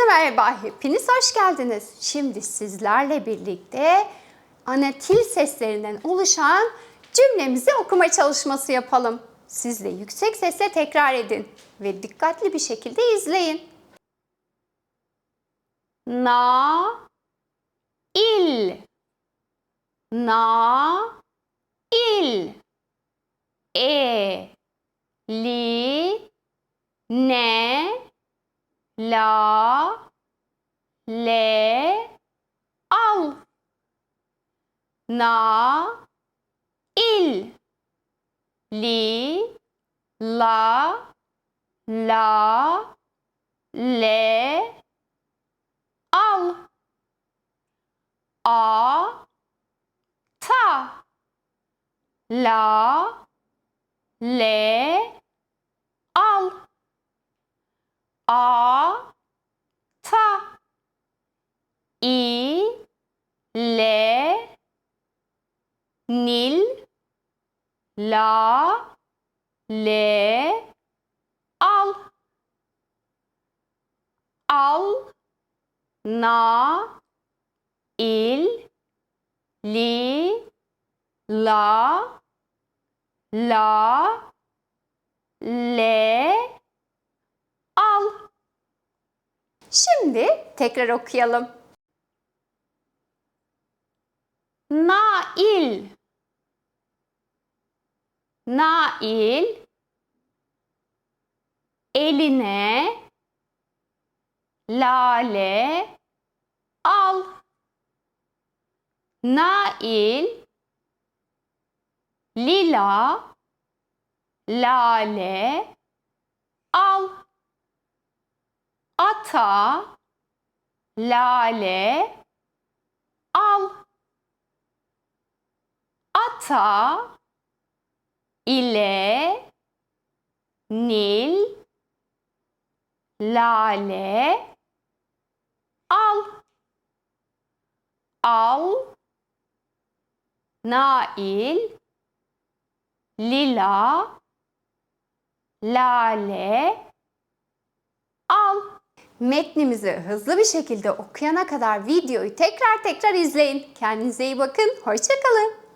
Herkese merhaba, hepiniz hoş geldiniz. Şimdi sizlerle birlikte anatil seslerinden oluşan cümlemizi okuma çalışması yapalım. Siz de yüksek sesle tekrar edin ve dikkatli bir şekilde izleyin. Na il Na il E li ne la le al. Na il. Li la la le al. A ta. La le al a ta i le nil la le al al na il li la la le al Şimdi tekrar okuyalım. Nail Nail eline lale al. Nail lila lale al. Ata lale al. Ata ile nil lale al. Al nail lila lale al. Metnimizi hızlı bir şekilde okuyana kadar videoyu tekrar tekrar izleyin. Kendinize iyi bakın. Hoşçakalın.